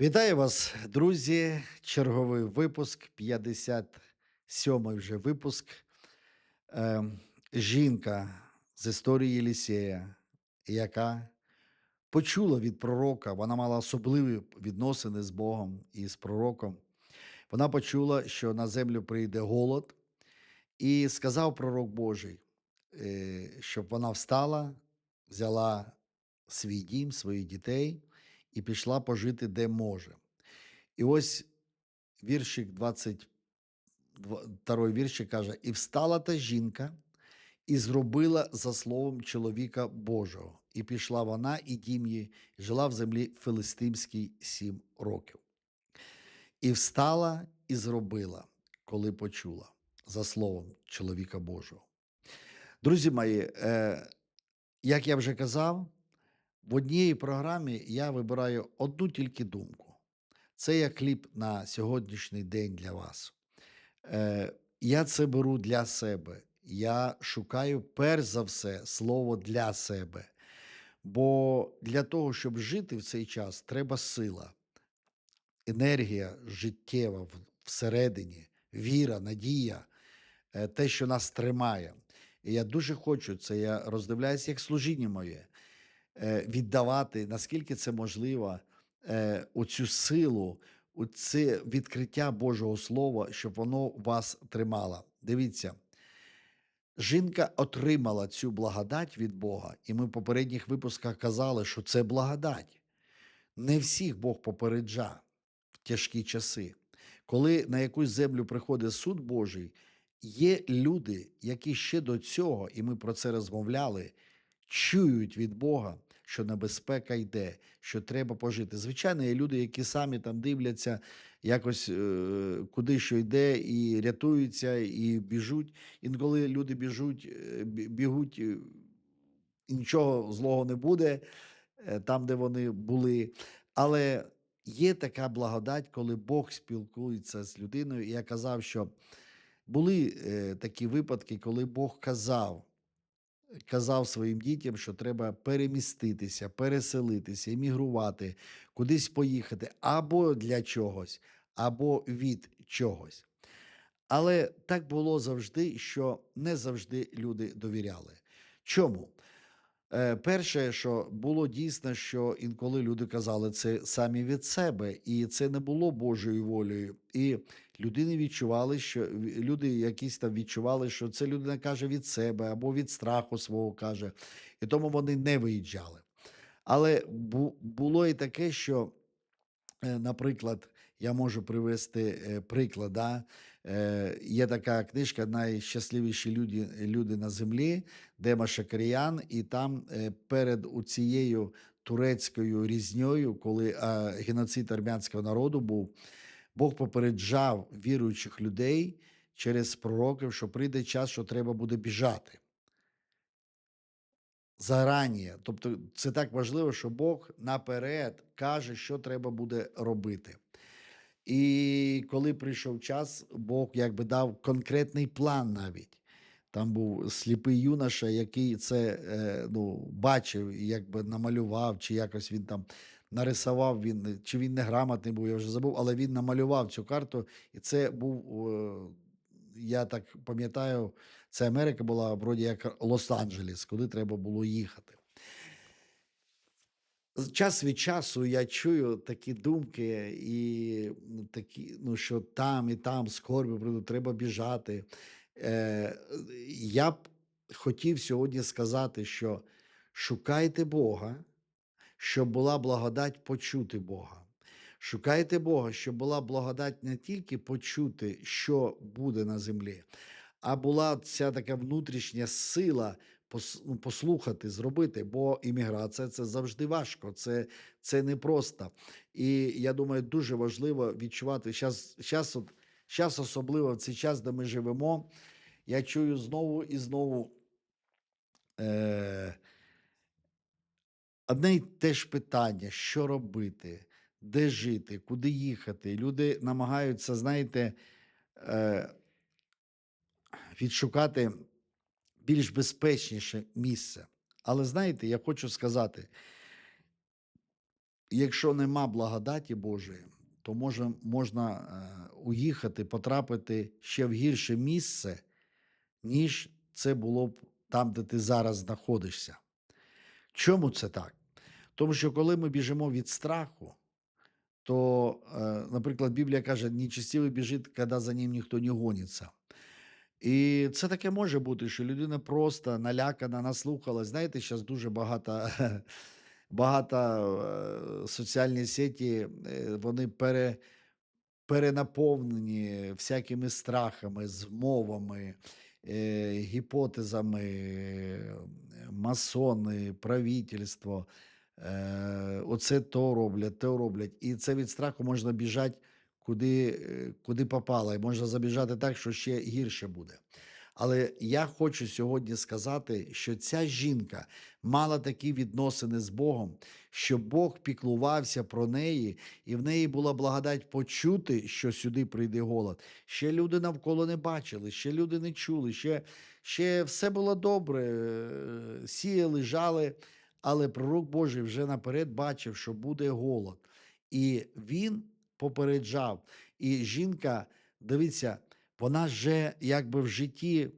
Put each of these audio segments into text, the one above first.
Вітаю вас, друзі! Черговий випуск, 57-й вже випуск. Е, жінка з історії Єлісея, яка почула від пророка, вона мала особливі відносини з Богом і з пророком. Вона почула, що на землю прийде голод, і сказав пророк Божий, е, щоб вона встала, взяла свій дім, своїх дітей і пішла пожити де може. І ось віршик 22 віршик каже: І встала та жінка, і зробила за словом чоловіка Божого. І пішла вона, і дім її, і жила в землі Филистимській сім років. І встала і зробила, коли почула за словом чоловіка Божого. Друзі мої, е, як я вже казав, в одній програмі я вибираю одну тільки думку. Це як хліб на сьогоднішній день для вас. Е, я це беру для себе. Я шукаю перш за все слово для себе. Бо для того, щоб жити в цей час, треба сила, енергія життєва всередині, віра, надія, е, те, що нас тримає. І я дуже хочу це, я роздивляюся як служіння моє, віддавати, наскільки це можливо, е, оцю силу, оце відкриття Божого Слова, щоб воно вас тримало. Дивіться, жінка отримала цю благодать від Бога, і ми в попередніх випусках казали, що це благодать. Не всіх Бог попереджа в тяжкі часи. Коли на якусь землю приходить суд Божий, є люди, які ще до цього, і ми про це розмовляли, чують від Бога, що небезпека йде, що треба пожити. Звичайно, є люди, які самі там дивляться, якось е, куди що йде, і рятуються, і біжуть. Інколи люди біжуть, е, бігуть, е, і нічого злого не буде е, там, де вони були. Але є така благодать, коли Бог спілкується з людиною. І я казав, що були е, такі випадки, коли Бог казав, казав своїм дітям, що треба переміститися, переселитися, емігрувати, кудись поїхати або для чогось, або від чогось. Але так було завжди, що не завжди люди довіряли. Чому? Е, Перше, що було дійсно, що інколи люди казали це самі від себе, і це не було Божою волею. І людини відчували, що люди якісь там відчували, що це людина каже від себе або від страху свого каже, і тому вони не виїжджали. Але було і таке, що Е, Наприклад, я можу привести е, приклад. Да? Е, Є така книжка Найщасливіші люди, люди на землі, Дема Шакаріян, і там перед цією турецькою різньою, коли геноцид армянського народу був, Бог попереджав віруючих людей через пророків, що прийде час, що треба буде біжати зарані. Тобто це так важливо, що Бог наперед каже, що треба буде робити. І коли прийшов час, Бог якби дав конкретний план навіть. Там був сліпий юноша, який це е, ну, бачив, якби намалював, чи якось він там нарисував, він, чи він не грамотний був, я вже забув, але він намалював цю карту. І це був, е, я так пам'ятаю, це Америка була вроді як Лос-Анджелес, куди треба було їхати. Час від часу я чую такі думки, і такі, ну, що там і там скорби треба біжати. Е, я б хотів сьогодні сказати, що шукайте Бога, щоб була благодать почути Бога. Шукайте Бога, щоб була благодать не тільки почути, що буде на землі, а була ця така внутрішня сила ну, послухати, зробити, бо імміграція це завжди важко, це, це непросто. І я думаю, дуже важливо відчувати час, от, особливо в цей час, де ми живемо. Я чую знову і знову е, одне й те ж питання: що робити, де жити, куди їхати. Люди намагаються, знаєте, е, відшукати більш безпечніше місце. Але знаєте, я хочу сказати: якщо нема благодаті Божої, то може, можна е, уїхати, потрапити ще в гірше місце, ніж це було б там, де ти зараз знаходишся. Чому це так? Тому що коли ми біжимо від страху, то, е, наприклад, Біблія каже, нечестивий біжить, коли за ним ніхто не гониться. І це таке може бути, що людина просто налякана, наслухалась. Знаєте, зараз дуже багато, багато е, соціальні сеті, е, вони пере, перенаповнені всякими страхами, змовами, гіпотезами, масони, правительство. Е, оце то роблять, то роблять. І це від страху можна біжати куди, е, куди попало, і можна забіжати так, що ще гірше буде. Але я хочу сьогодні сказати, що ця жінка мала такі відносини з Богом, що Бог піклувався про неї, і в неї була благодать почути, що сюди прийде голод. Ще люди навколо не бачили, ще люди не чули, ще, ще все було добре, е, сіяли, жали, але пророк Божий вже наперед бачив, що буде голод. І він попереджав. І жінка, дивіться, вона вже якби в житті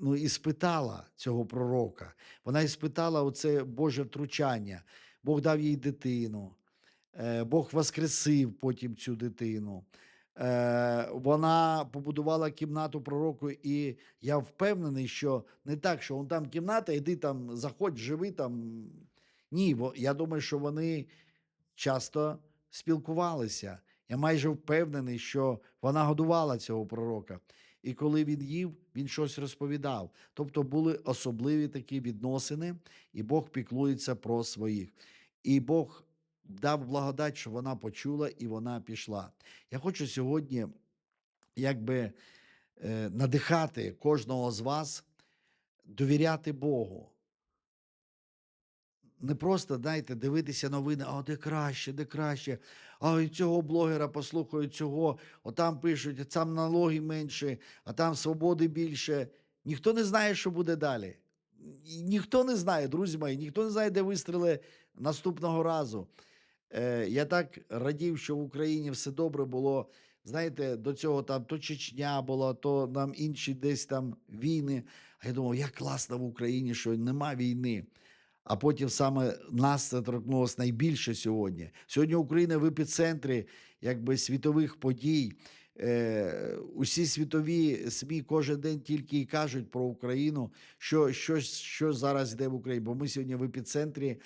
ну, іспитала цього пророка. Вона іспитала оце Боже втручання. Бог дав їй дитину, е, Бог воскресив потім цю дитину. Е, Вона побудувала кімнату пророку, і я впевнений, що не так, що он там кімната, іди там, заходь, живи там. Ні, бо я думаю, що вони часто спілкувалися. Я майже впевнений, що вона годувала цього пророка. І коли він їв, він щось розповідав. Тобто були особливі такі відносини, і Бог піклується про своїх. І Бог дав благодать, що вона почула і вона пішла. Я хочу сьогодні, якби е, надихати кожного з вас, довіряти Богу не просто, знаєте, дивитися новини, а де краще, де краще. А цього блогера послухаю цього, отам пишуть, а там налоги менше, а там свободи більше. Ніхто не знає, що буде далі. Ніхто не знає, друзі мої, ніхто не знає, де вистріли наступного разу. Е, я так радів, що в Україні все добре було. Знаєте, до цього там то Чечня була, то нам інші десь там війни. А я думав, як класно в Україні, що нема війни а потім саме нас це торкнулося найбільше сьогодні. Сьогодні Україна в епіцентрі якби світових подій. Е, Усі світові СМІ кожен день тільки і кажуть про Україну, що що, що зараз йде в Україні. Бо ми сьогодні в епіцентрі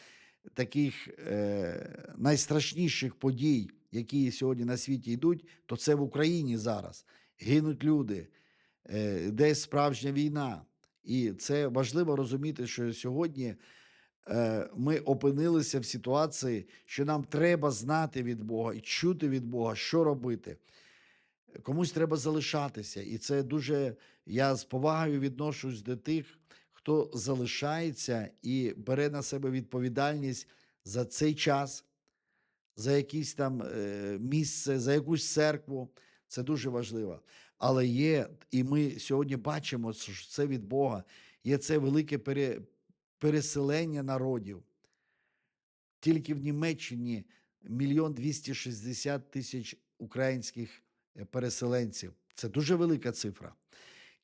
таких е, найстрашніших подій, які сьогодні на світі йдуть, то це в Україні зараз. Гинуть люди, е, десь справжня війна. І це важливо розуміти, що сьогодні. Е, ми опинилися в ситуації, що нам треба знати від Бога і чути від Бога, що робити. Комусь треба залишатися. І це дуже я з повагою відношусь до тих, хто залишається і бере на себе відповідальність за цей час, за якесь там е, місце, за якусь церкву. Це дуже важливо. Але є, і ми сьогодні бачимо, що це від Бога. Є це велике пере, переселення народів. Тільки в Німеччині мільйон 260 тисяч українських е, переселенців. Це дуже велика цифра.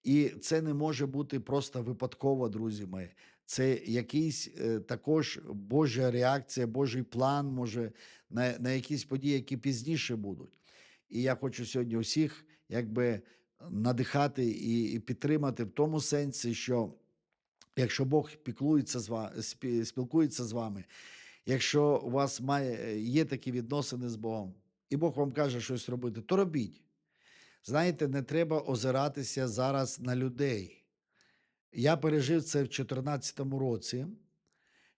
І це не може бути просто випадково, друзі мої. Це якийсь е, також Божа реакція, Божий план може на на якісь події, які пізніше будуть. І я хочу сьогодні усіх якби надихати і, і підтримати в тому сенсі, що Якщо Бог піклується з вами, спілкується з вами, якщо у вас має, є такі відносини з Богом, і Бог вам каже щось робити, то робіть. Знаєте, не треба озиратися зараз на людей. Я пережив це в 2014 році,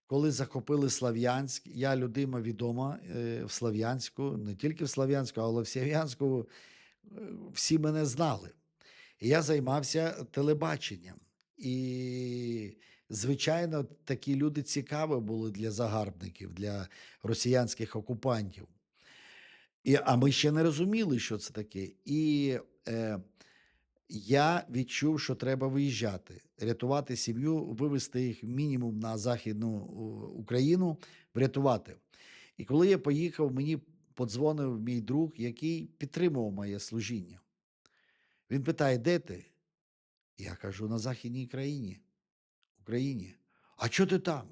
коли захопили Слав'янськ. Я людина відома е, в Слав'янську, не тільки в Слав'янську, але в Слав'янську е, всі мене знали. Я займався телебаченням. І, звичайно, такі люди цікаві були для загарбників, для росіянських окупантів. І, А ми ще не розуміли, що це таке. І е, я відчув, що треба виїжджати, рятувати сім'ю, вивезти їх мінімум на Західну Україну, врятувати. І коли я поїхав, мені подзвонив мій друг, який підтримував моє служіння. Він питає, де ти? Я кажу, на Західній країні, Україні. А що ти там?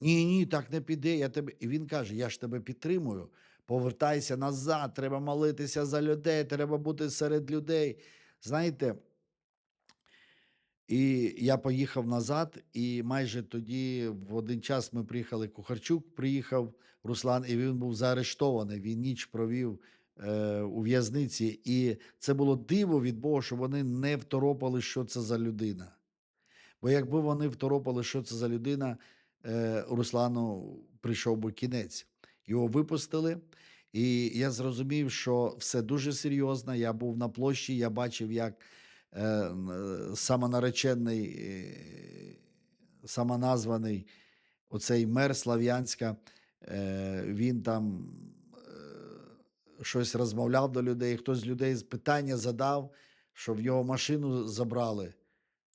Ні, ні, так не піде. Я тебе... І він каже: Я ж тебе підтримую. Повертайся назад, треба молитися за людей, треба бути серед людей. Знаєте, і я поїхав назад, і майже тоді, в один час, ми приїхали. Кухарчук приїхав Руслан, і він був заарештований. Він ніч провів е, у в'язниці. І це було диво від Бога, що вони не второпали, що це за людина. Бо якби вони второпали, що це за людина, е, Руслану прийшов би кінець. Його випустили, і я зрозумів, що все дуже серйозно. Я був на площі, я бачив, як е, е, самонаречений, е, самоназваний оцей мер Слав'янська, е, він там е, щось розмовляв до людей. Хтось з людей питання задав, що в його машину забрали.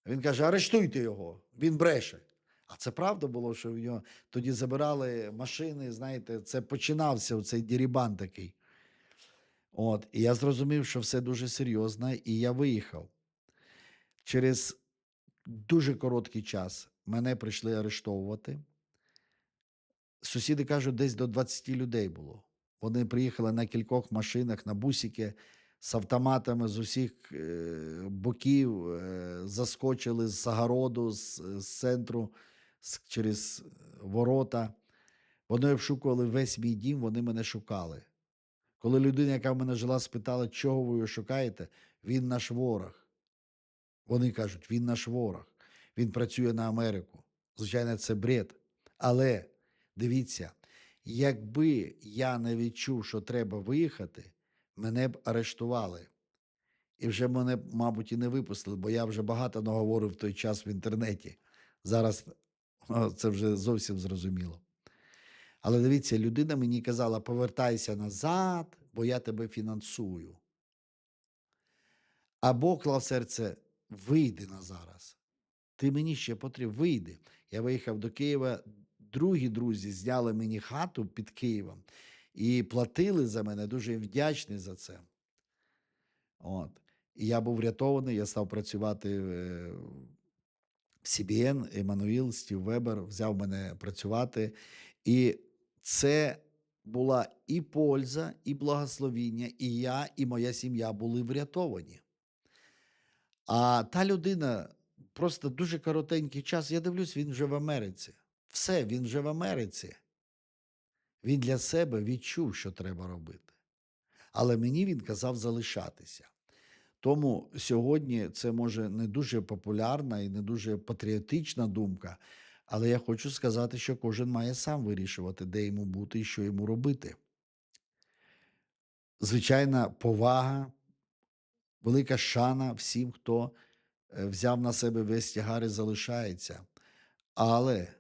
Він каже: арештуйте його, він бреше. А це правда було, що в нього тоді забирали машини. Знаєте, це починався цей дірібан такий. От, і я зрозумів, що все дуже серйозно, і я виїхав. Через дуже короткий час мене прийшли арештовувати. Сусіди кажуть, десь до 20 людей було. Вони приїхали на кількох машинах, на бусики з автоматами з усіх е, боків, е, заскочили з загороду, з, з центру, через ворота. Вони обшукували весь мій дім, вони мене шукали. Коли людина, яка в мене жила, спитала, чого ви його шукаєте, він наш ворог. Вони кажуть, він наш ворог. Він працює на Америку. Звичайно, це бред. Але дивіться, якби я не відчув, що треба виїхати, мене б арештували. І вже мене, мабуть, і не випустили, бо я вже багато наговорив в той час в інтернеті. Зараз це вже зовсім зрозуміло. Але дивіться, людина мені казала: повертайся назад, бо я тебе фінансую. А Бог клав серце, вийди на зараз. Ти мені ще потрібен, вийди. Я виїхав до Києва. Другі друзі зняли мені хату під Києвом і платили за мене. Дуже вдячний за це. От. І я був врятований, я став працювати е, CBN, Еммануїл, Стів Вебер взяв мене працювати. І це була і польза, і благословіння, і я, і моя сім'я були врятовані. А та людина просто дуже коротенький час. Я дивлюсь, він вже в Америці. Все, він вже в Америці. Він для себе відчув, що треба робити. Але мені він казав залишатися. Тому сьогодні це може не дуже популярна і не дуже патріотична думка, але я хочу сказати, що кожен має сам вирішувати, де йому бути і що йому робити. Звичайна повага, велика шана всім, хто е, взяв на себе весь тягар і залишається. Але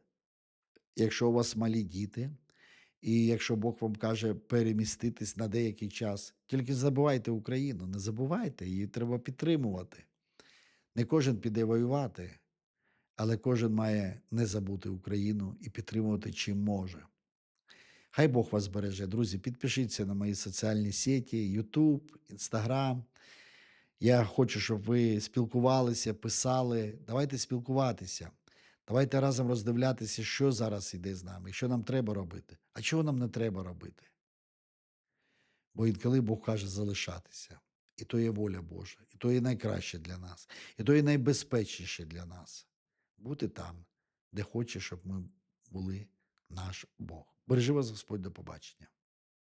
якщо у вас малі діти, і якщо Бог вам каже переміститись на деякий час, тільки забувайте Україну, не забувайте, її треба підтримувати. Не кожен піде воювати, але кожен має не забути Україну і підтримувати чим може. Хай Бог вас береже. Друзі, підпишіться на мої соціальні сеті, YouTube, Instagram. Я хочу, щоб ви спілкувалися, писали. Давайте спілкуватися. Давайте разом роздивлятися, що зараз іде з нами, що нам треба робити, а чого нам не треба робити. Бо інколи Бог каже залишатися. І то є воля Божа, і то є найкраще для нас, і то є найбезпечніше для нас. Бути там, де хоче, щоб ми були наш Бог. Бережи вас Господь до побачення.